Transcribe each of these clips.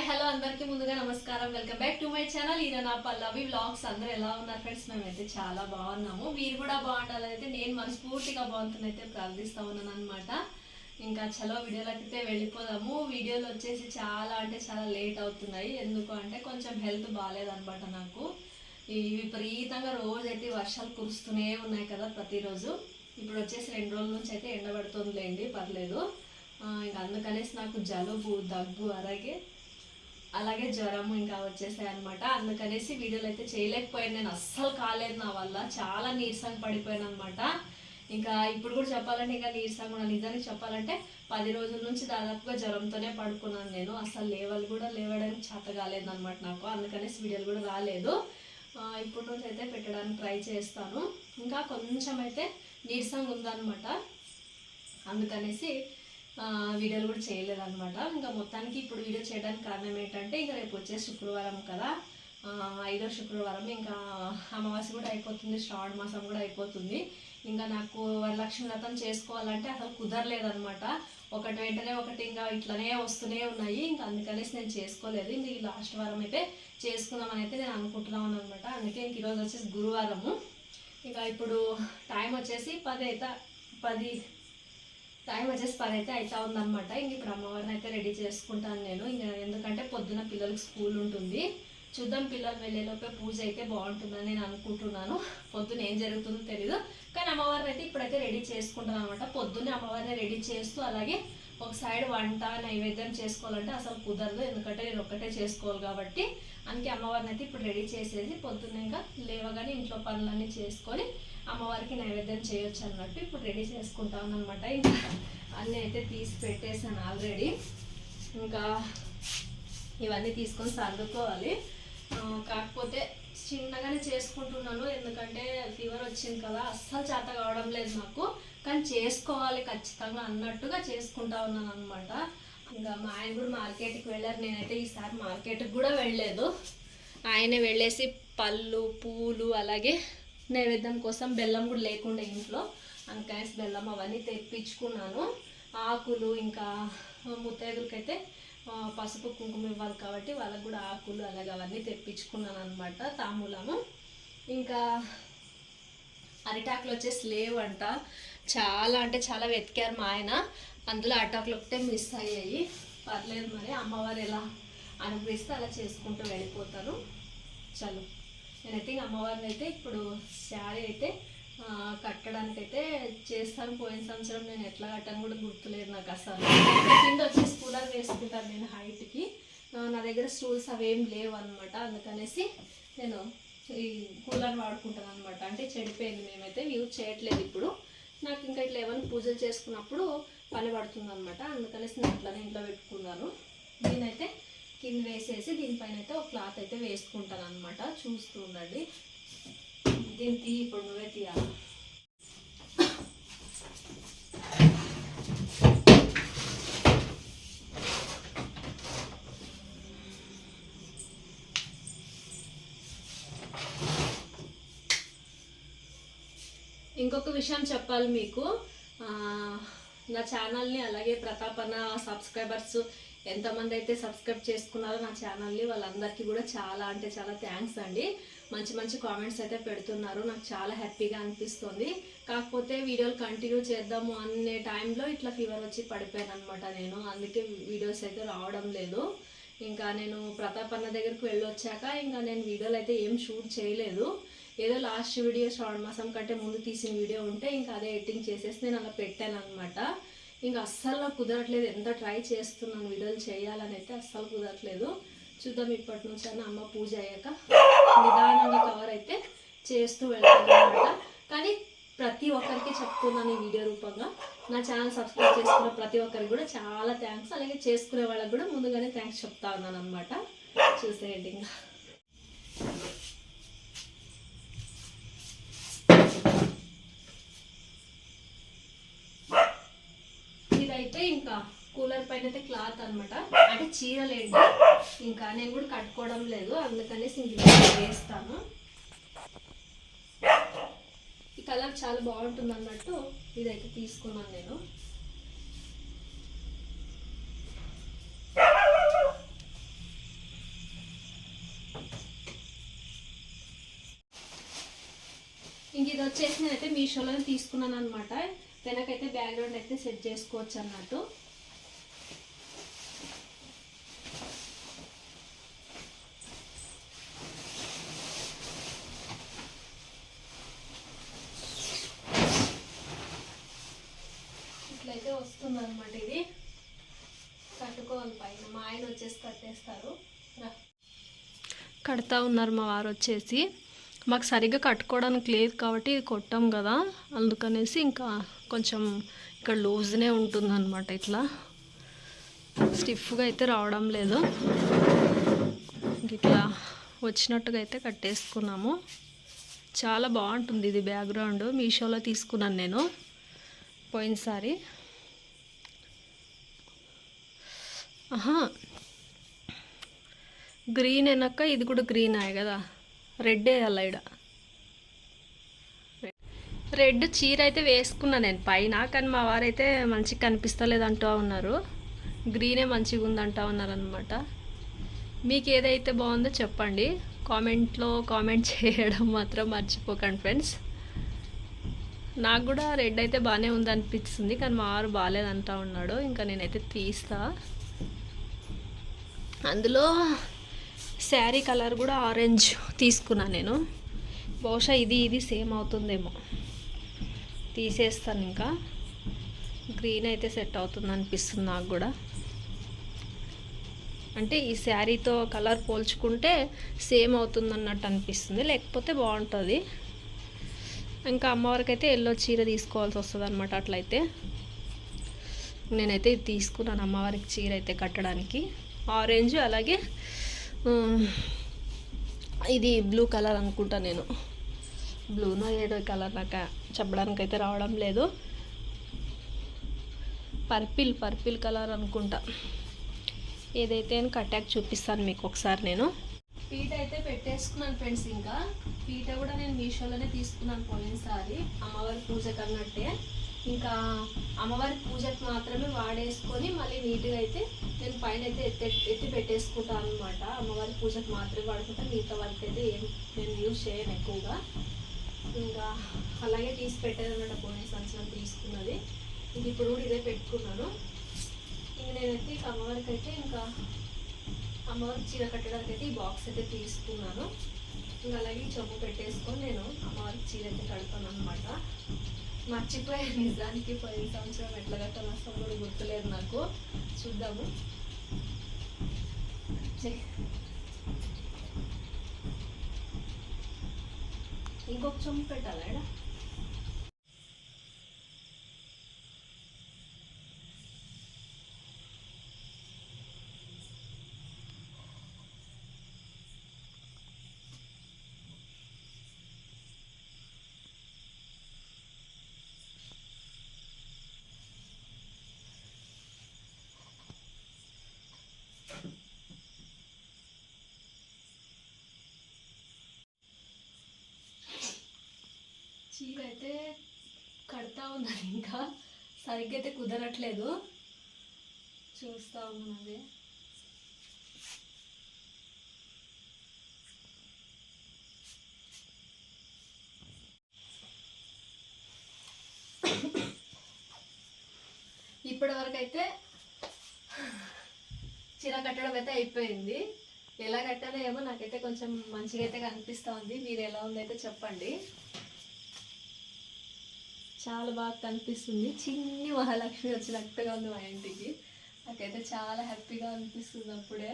Hi hello అందరికీ ముందుగా నమస్కారం. Welcome back to my channel ఈయన నా పల్లవి వ్లాగ్స్. అందరూ ఎలా ఉన్నారు ఫ్రెండ్స్? మేమైతే చాలా బాగున్నాము. మీరు కూడా బాగుండాలని అయితే నేను మనస్ఫూర్తిగా బాగుంటుందైతే ప్రార్థిస్తా ఉన్నాను అనమాట ఇంకా చలో వీడియోలకైతే అయితే వెళ్ళిపోదాము. వీడియోలు వచ్చేసి చాలా అంటే చాలా లేట్ అవుతున్నాయి. ఎందుకు అంటే కొంచెం హెల్త్ బాగాలేదనమాట నాకు. ఈ విపరీతంగా రోజైతే వర్షాలు కురుస్తూనే ఉన్నాయి కదా ప్రతిరోజు. ఇప్పుడు వచ్చేసి రెండు రోజుల నుంచి అయితే ఎండబడుతుందిలేండి పర్లేదు. ఇంకా అందుకనేసి నాకు జలుబు దగ్గు అలాగే అలాగే జ్వరము ఇంకా వచ్చేసాయి అనమాట అందుకనేసి వీడియోలు అయితే చేయలేకపోయాను నేను. అస్సలు కాలేదు నా వల్ల. చాలా నీరసంగా పడిపోయాను అనమాట ఇంకా ఇప్పుడు కూడా చెప్పాలంటే ఇంకా నీరసంగా కూడా నిజానికి చెప్పాలంటే పది రోజుల నుంచి దాదాపుగా జ్వరంతోనే పడుకున్నాను నేను. అసలు లేవలు కూడా లేవడానికి చేత కాలేదు అనమాట నాకు. అందుకనేసి వీడియోలు కూడా రాలేదు. ఇప్పటి ఇప్పుడు నుంచి అయితే పెట్టడానికి ట్రై చేస్తాను. ఇంకా కొంచెం అయితే నీరసంగా ఉందన్నమాట. అందుకనేసి వీడియోలు కూడా చేయలేదు అనమాట ఇంకా మొత్తానికి ఇప్పుడు వీడియో చేయడానికి కారణం ఏంటంటే ఇంకా రేపు వచ్చే శుక్రవారం కదా. ఐదో శుక్రవారం ఇంకా అమావాస్య కూడా అయిపోతుంది శ్రావణ మాసం కూడా అయిపోతుంది. ఇంకా నాకు వరలక్ష్మి వ్రతం చేసుకోవాలంటే అసలు కుదరలేదనమాట ఒకటి వెంటనే ఒకటి ఇంకా ఇట్లనే వస్తూనే ఉన్నాయి. ఇంకా అందుకనేసి నేను చేసుకోలేదు. ఇంక ఈ లాస్ట్ వారం అయితే చేసుకుందామని అయితే నేను అనుకుంటున్నాను అనమాట అందుకే ఇంక ఈరోజు వచ్చేసి గురువారము. ఇంకా ఇప్పుడు టైం వచ్చేసి పది అయితే పది టైం వచ్చేసి పది అయితే అవుతా ఉందన్నమాట ఇంక ఇప్పుడు అమ్మవారిని అయితే రెడీ చేసుకుంటాను నేను. ఇంకా ఎందుకంటే పొద్దున పిల్లలకి స్కూల్ ఉంటుంది. చూద్దాం పిల్లలు వెళ్ళేలోపే పూజ అయితే బాగుంటుందని నేను అనుకుంటున్నాను. పొద్దున ఏం జరుగుతుందో తెలీదు. కానీ అమ్మవారిని అయితే ఇప్పుడైతే రెడీ చేసుకుంటాను అనమాట పొద్దున్నే అమ్మవారిని రెడీ చేస్తూ అలాగే ఒక సైడ్ వంట నైవేద్యం చేసుకోవాలంటే అసలు కుదరదు. ఎందుకంటే నేను ఒక్కటే చేసుకోవాలి కాబట్టి అందుకే అమ్మవారిని అయితే ఇప్పుడు రెడీ చేసేసి పొద్దున్న ఇంకా లేవగానే ఇంట్లో పనులన్నీ చేసుకొని అమ్మవారికి నైవేద్యం చేయొచ్చు అన్నట్టు ఇప్పుడు రెడీ చేసుకుంటాను అనమాట ఇంకా అన్నీ అయితే తీసి పెట్టేసాను ఆల్రెడీ ఇంకా ఇవన్నీ తీసుకొని సర్దుకోవాలి. కాకపోతే చిన్నగానే చేసుకుంటున్నాను. ఎందుకంటే ఫీవర్ వచ్చింది కదా అస్సలు చేత కావడం లేదు నాకు. కానీ చేసుకోవాలి ఖచ్చితంగా అన్నట్టుగా చేసుకుంటా ఉన్నాను అనమాట ఇంకా మా ఆయన కూడా మార్కెట్కి వెళ్ళారు. నేనైతే ఈసారి మార్కెట్కి కూడా వెళ్ళలేదు. ఆయనే వెళ్ళేసి పళ్ళు పూలు అలాగే నైవేద్యం కోసం బెల్లం కూడా లేకుండా ఇంట్లో అందుకనేసి బెల్లం అవన్నీ తెప్పించుకున్నాను. ఆకులు ఇంకా ముత్తైదులకైతే పసుపు కుంకుమ ఇవ్వాలి కాబట్టి వాళ్ళకు కూడా ఆకులు అలాగే అవన్నీ తెప్పించుకున్నాను అనమాట తాంబూలము. ఇంకా అరిటాకులు వచ్చేసి లేవంట. చాలా అంటే చాలా వెతికారు మా ఆయన. అందులో అరిటాకులు ఒకటే మిస్ అయ్యాయి. పర్లేదు మరి అమ్మవారు ఎలా అనుగ్రహిస్తే అలా చేసుకుంటూ వెళ్ళిపోతారు. చలో. నేనైతే ఇంక అమ్మవారిని అయితే ఇప్పుడు శారీ అయితే కట్టడానికి అయితే చేస్తాను. పోయిన సంవత్సరం నేను ఎట్లా కట్టాను కూడా గుర్తులేదు నాకు అసలు. కింద వచ్చేసి కూలర్ వేసుకుంటాను నేను హైట్కి. నా దగ్గర స్టూల్స్ అవేం లేవు అనమాట అందుకనేసి నేను ఈ కూలర్ వాడుకుంటాను అనమాట అంటే చెడిపోయింది మేమైతే యూజ్ చేయట్లేదు ఇప్పుడు. నాకు ఇంకా ఇట్లా ఏమైనా పూజలు చేసుకున్నప్పుడు పని పడుతుంది అనమాట అందుకనేసి నేను అట్లానే ఇంట్లో పెట్టుకున్నాను. దీనైతే కింద వేసేసి దీనిపైన అయితే ఒక క్లాత్ అయితే వేసుకుంటాను అనమాట చూస్తూ ఉండండి. దీన్ని తీ ఇప్పుడు నువ్వే తీయాలి. ఇంకొక విషయం చెప్పాలి మీకు. నా ఛానల్ని అలాగే ప్రతాపన్న సబ్స్క్రైబర్స్ ఎంతమంది అయితే సబ్స్క్రైబ్ చేసుకున్నారో నా ఛానల్ని వాళ్ళందరికీ కూడా చాలా అంటే చాలా థ్యాంక్స్ అండి. మంచి మంచి కామెంట్స్ అయితే పెడుతున్నారు. నాకు చాలా హ్యాపీగా అనిపిస్తుంది. కాకపోతే వీడియోలు కంటిన్యూ చేద్దాము అనే టైంలో ఇట్లా ఫీవర్ వచ్చి పడిపోయాను అనమాట నేను. అందుకే వీడియోస్ అయితే రావడం లేదు. ఇంకా నేను ప్రతాప్ అన్న దగ్గరికి వెళ్ళొచ్చాక ఇంకా నేను వీడియోలు అయితే ఏం షూట్ చేయలేదు. ఏదో లాస్ట్ వీడియో శ్రావణ మాసం కంటే ముందు తీసిన వీడియో ఉంటే ఇంకా అదే ఎడిటింగ్ చేసేసి నేను అలా పెట్టాను అనమాట ఇంకా అస్సలు కుదరట్లేదు. ఎంత ట్రై చేస్తున్నాను వీడియోలు చేయాలని అయితే అస్సలు కుదరట్లేదు. చూద్దాం ఇప్పటి నుంచి అన్న అమ్మ పూజ అయ్యాక నిదానంగా కవర్ అయితే చేస్తూ వెళ్తాను అనమాట కానీ ప్రతి ఒక్కరికి చెప్తున్నాను ఈ వీడియో రూపంగా. నా ఛానల్ సబ్స్క్రైబ్ చేసుకున్న ప్రతి ఒక్కరికి కూడా చాలా థ్యాంక్స్ అలాగే చేసుకునే వాళ్ళకి కూడా ముందుగానే థ్యాంక్స్ చెప్తా ఉన్నాను అనమాట చూసేయండి ఇంకా. అయితే ఇంకా కూలర్ పైన అయితే క్లాత్ అనమాట అంటే చీరలేదు ఇంకా నేను కూడా కట్టుకోవడం లేదు. అందుకనేసి వేస్తాను. ఈ కలర్ చాలా బాగుంటుంది అన్నట్టు ఇదైతే తీసుకున్నాను నేను. ఇంక ఇది వచ్చేసి నేనైతే మీషోలో తీసుకున్నాను అనమాట వెనకైతే బ్యాక్గ్రౌండ్ అయితే సెట్ చేసుకోవచ్చు అన్నట్టు. ఇట్లయితే వస్తుంది అనమాట ఇది. కట్టుకోవాలి పైన. మా ఆయన వచ్చేసి కట్టేస్తారు. కడతా ఉన్నారు మా వారు వచ్చేసి. మాకు సరిగ్గా కట్టుకోవడానికి లేదు కాబట్టి ఇది కొట్టాం కదా. అందుకనేసి ఇంకా కొంచెం ఇక్కడ లూజ్నే ఉంటుంది అనమాట ఇట్లా. స్టిఫ్గా అయితే రావడం లేదు. ఇట్లా వచ్చినట్టుగా అయితే కట్టేసుకున్నాము. చాలా బాగుంటుంది ఇది బ్యాక్గ్రౌండ్. మీషోలో తీసుకున్నాను నేను పోయినసారి. ఆహా! గ్రీన్ అయినాక ఇది కూడా గ్రీన్ అయ్యే కదా. రెడ్ వేయాలి ఇడ రెడ్ చీర అయితే వేసుకున్నా నేను పైన కానీ మా వారైతే మంచిగా కనిపిస్తలేదు అంటూ ఉన్నారు గ్రీనే మంచిగా ఉందంటా ఉన్నారనమాట మీకు ఏదైతే బాగుందో చెప్పండి. కామెంట్లో కామెంట్ చేయడం మాత్రం మర్చిపోకండి ఫ్రెండ్స్. నాకు కూడా రెడ్ అయితే బాగానే ఉంది అనిపిస్తుంది కానీ మా వారు బాగాలేదంటా ఉన్నాడు. ఇంకా నేనైతే తీస్తా. అందులో శారీ కలర్ కూడా ఆరెంజ్ తీసుకున్నాను నేను. బహుశా ఇది ఇది సేమ్ అవుతుందేమో. తీసేస్తాను ఇంకా. గ్రీన్ అయితే సెట్ అవుతుంది అనిపిస్తుంది నాకు కూడా. అంటే ఈ శారీతో కలర్ పోల్చుకుంటే సేమ్ అవుతుంది అన్నట్టు అనిపిస్తుంది. లేకపోతే బాగుంటుంది. ఇంకా అమ్మవారికి అయితే ఎల్లో చీర తీసుకోవాల్సి వస్తుంది అనమాట అట్లయితే. నేనైతే ఇది తీసుకున్నాను అమ్మవారికి చీర అయితే కట్టడానికి. ఆరెంజ్ అలాగే ఇది బ్లూ కలర్ అనుకుంటా నేను. బ్లూనో ఏదో కలర్ నాకు చెప్పడానికి అయితే రావడం లేదు. పర్పిల్ పర్పిల్ కలర్ అనుకుంటా. ఏదైతే అని కట్టాక చూపిస్తాను మీకు ఒకసారి నేను. పీట అయితే పెట్టేసుకున్నాను ఫ్రెండ్స్ ఇంకా. పీట కూడా నేను మీషోలోనే తీసుకున్నాను పోయినసారి. అమ్మవారి పూజకు అన్నట్టే ఇంకా అమ్మవారి పూజకు మాత్రమే వాడేసుకొని మళ్ళీ నీట్గా అయితే నేను పైన అయితే ఎత్తి ఎత్తి పెట్టేసుకుంటాను అనమాట అమ్మవారి పూజకు మాత్రమే వాడుకుంటా మిగతా వరకు అయితే ఏం నేను యూజ్ చేయను ఎక్కువగా. ఇంకా అలాగే తీసి పెట్టేదన్నమాట పోనీ పోయిన సంవత్సరం తీసుకున్నది. ఇంక ఇప్పుడు కూడా ఇదే పెట్టుకున్నాను. ఇంక నేనైతే ఇక అమ్మవారికి అయితే ఇంకా అమ్మవారికి చీర కట్టడానికి అయితే ఈ బాక్స్ అయితే తీసుకున్నాను. ఇంకా అలాగే ఈ చెంబు పెట్టేసుకొని నేను అమ్మవారికి చీర అయితే కడతాను అనమాట మర్చిపోయాను. నిజానికి పోయిన సంవత్సరం ఎట్లా కట్టాలో అసలు కూడా గుర్తులేదు నాకు. చూద్దాము. ఇంకొక చెంబు పెట్టాలా ఈడ? చీర అయితే కడతా ఉన్నాను ఇంకా సరిగ్గా అయితే కుదరట్లేదు. చూస్తా ఉన్నాను అదే. ఇప్పటి వరకు అయితే చీర కట్టడం అయితే అయిపోయింది. ఎలా కట్టాలో ఏమో నాకైతే కొంచెం మంచిగా అయితే కనిపిస్తూ ఉంది. మీరు ఎలా ఉందైతే చెప్పండి. చాలా బాగా కనిపిస్తుంది. చిన్ని మహాలక్ష్మి వచ్చినట్టుగా ఉంది మా ఇంటికి. నాకైతే చాలా హ్యాపీగా అనిపిస్తుంది అప్పుడే.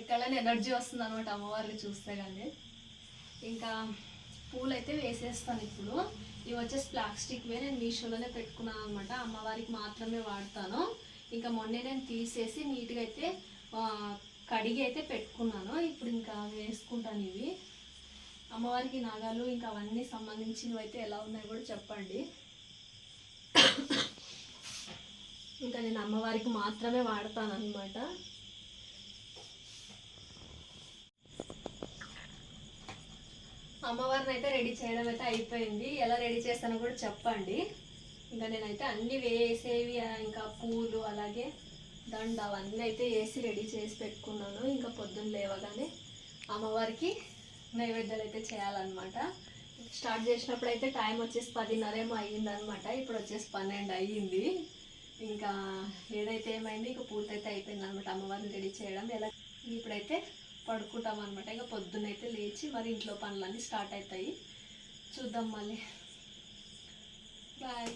ఎక్కడైనా ఎనర్జీ వస్తుంది అనమాట అమ్మవారిని చూస్తే కానీ ఇంకా పూలు అయితే వేసేస్తాను ఇప్పుడు. ఇవి వచ్చేసి ప్లాస్టిక్ వే నేను మీషోలోనే పెట్టుకున్నాను అనమాట అమ్మవారికి మాత్రమే వాడతాను. ఇంకా మొన్నే నేను తీసేసి నీట్గా అయితే కడిగి అయితే పెట్టుకున్నాను. ఇప్పుడు ఇంకా వేసుకుంటాను ఇవి. అమ్మవారికి నాగాలు ఇంకా అవన్నీ సంబంధించినవి అయితే ఎలా ఉన్నాయో కూడా చెప్పండి. ఇంకా నేను అమ్మవారికి మాత్రమే వాడతాను అనమాట అమ్మవారిని అయితే రెడీ చేయడం అయితే అయిపోయింది. ఎలా రెడీ చేస్తానో కూడా చెప్పండి. ఇంకా నేనైతే అన్నీ వేసేవి ఇంకా పూలు అలాగే దండ అవన్నీ అయితే వేసి రెడీ చేసి పెట్టుకున్నాను. ఇంకా పొద్దున్న లేవగానే అమ్మవారికి నైవేద్యాలు అయితే చేయాలన్నమాట. స్టార్ట్ చేసినప్పుడు అయితే టైం వచ్చేసి పదిన్నర ఏమో ఇప్పుడు వచ్చేసి పన్నెండు అయ్యింది. ఇంకా ఏదైతే ఏమైంది ఇక పూర్తయితే అయిపోయింది అనమాట అమ్మవారిని రెడీ చేయడం. ఎలా ఇప్పుడైతే పడుకుంటాం అనమాట ఇంకా పొద్దున్నైతే లేచి మరి ఇంట్లో పనులన్నీ స్టార్ట్ అవుతాయి. చూద్దాం మళ్ళీ. బాయ్.